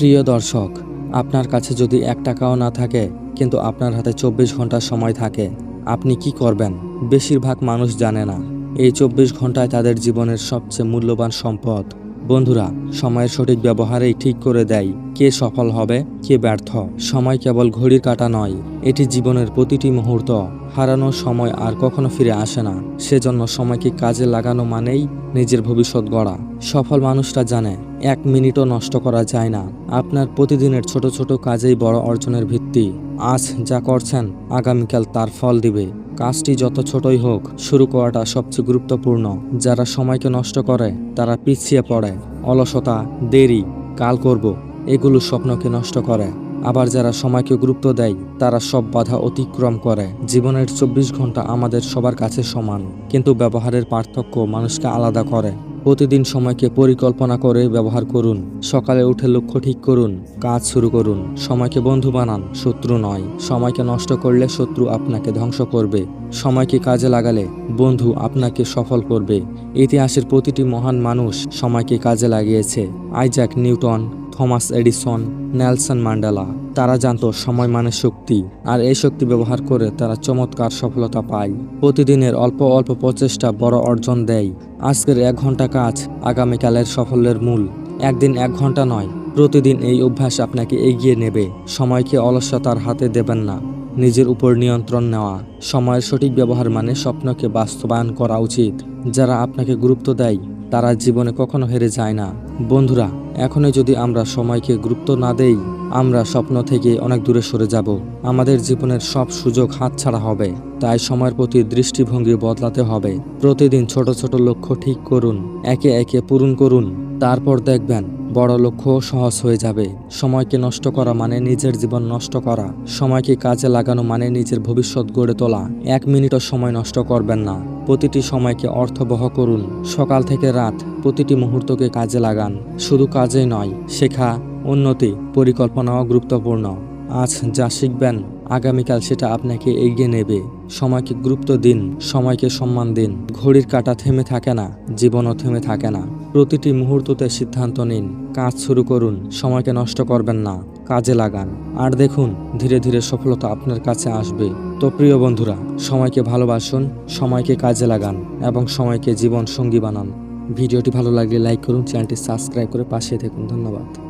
প্রিয় দর্শক, আপনার কাছে যদি এক টাকাও না থাকে, কিন্তু আপনার হাতে চব্বিশ ঘণ্টা সময় থাকে, আপনি কি করবেন? বেশিরভাগ মানুষ জানে না। এই চব্বিশ ঘন্টায় তাদের জীবনের সবচেয়ে মূল্যবান সম্পদ। বন্ধুরা, সময়ের সঠিক ব্যবহারেই ঠিক করে দেয় কে সফল হবে, কে ব্যর্থ। সময় কেবল ঘড়ির কাটা নয়, এটি জীবনের প্রতিটি মুহূর্ত। হারানোর সময় আর কখনো ফিরে আসে না। সেজন্য সময়কে কাজে লাগানো মানেই নিজের ভবিষ্যৎ গড়া। সফল মানুষরা জানে এক মিনিটও নষ্ট করা যায় না। আপনার প্রতিদিনের ছোট ছোট কাজেই বড় অর্জনের ভিত্তি। আজ যা করছেন, আগামীকাল তার ফল দিবে। কাজটি যত ছোটই হোক, শুরু করাটা সবচেয়ে গুরুত্বপূর্ণ। যারা সময়কে নষ্ট করে, তারা পিছিয়ে পড়ে। অলসতা, দেরি, কাল করব, এগুলো স্বপ্নকে নষ্ট করে। আবার যারা সময়কে গুরুত্ব দেয়, তারা সব বাধা অতিক্রম করে। জীবনের চব্বিশ ঘণ্টা আমাদের সবার কাছে সমান, কিন্তু ব্যবহারের পার্থক্য মানুষকে আলাদা করে। প্রতিদিন সময়কে পরিকল্পনা করে ব্যবহার করুন। সকালে উঠে লক্ষ্য ঠিক করুন। কাজ শুরু করুন। সময়কে বন্ধু বানান। শত্রু নয়। সময়কে নষ্ট করলে শত্রু আপনাকে ধ্বংস করবে। সময়কে কাজে লাগালে বন্ধু আপনাকে সফল করবে। ইতিহাসের প্রতিটি মহান মানুষ সময়কে কাজে লাগিয়েছে। Isaac Newton Thomas Edison, Nelson Mandela. তারা জানতো সময় মানে শক্তি, আর এই শক্তি ব্যবহার করে তারা চমৎকার সফলতা পায়। প্রতিদিনের অল্প অল্প প্রচেষ্টা বড় অর্জন দেয়। আজকের এক ঘণ্টা কাজ আগামীকালের সাফল্যের মূল। একদিন এক ঘণ্টা নয়, প্রতিদিন এই অভ্যাস আপনাকে এগিয়ে নেবে। সময়কে অলসতার হাতে দেবেন না। নিজের উপর নিয়ন্ত্রণ নেওয়া। সময়ের সঠিক ব্যবহার মানে স্বপ্নকে বাস্তবায়ন করা উচিত, যারা আপনাকে গুরুত্ব দেয়। তারা জীবনে কখনো হেরে যায় না। বন্ধুরা, এখনই যদি আমরা সময়কে গুরুত্ব না দেই, আমরা স্বপ্ন থেকে অনেক দূরে সরে যাব। আমাদের জীবনের সব সুযোগ হাতছাড়া হবে। তাই সময়ের প্রতি দৃষ্টিভঙ্গি বদলাতে হবে। প্রতিদিন ছোট ছোট লক্ষ্য ঠিক করুন, একে একে পূরণ করুন, তারপর দেখবেন বড় লক্ষ্য সহজ হয়ে যাবে। সময়কে নষ্ট করা মানে নিজের জীবন নষ্ট করা। সময়কে কাজে লাগানো মানে নিজের ভবিষ্যৎ গড়ে তোলা। এক মিনিটও সময় নষ্ট করবেন না। প্রতিটি সময়কে অর্থবহ করুন। সকাল থেকে রাত প্রতিটি মুহূর্তকে কাজে লাগান। শুধু কাজেই নয়, শেখা, উন্নতি, পরিকল্পনাও গুরুত্বপূর্ণ। আজ যা শিখবেন, আগামীকাল সেটা আপনাকে এগিয়ে নেবে। সময়কে গুরুত্ব দিন, সময়কে সম্মান দিন। ঘড়ির কাঁটা থেমে থাকে না, জীবনও থেমে থাকে না। প্রতিটি মুহূর্ততে সিদ্ধান্ত নিন, কাজ শুরু করুন, সময়কে নষ্ট করবেন না, কাজে লাগান। আর দেখুন, ধীরে ধীরে সফলতা আপনার কাছে আসবে। তো প্রিয় বন্ধুরা, সময়কে ভালোবাসুন, সময়কে কাজে লাগান এবং সময়কে জীবন সঙ্গী বানান। ভিডিওটি ভালো লাগলে লাইক করুন, চ্যানেলটি সাবস্ক্রাইব করে পাশে থাকুন। ধন্যবাদ।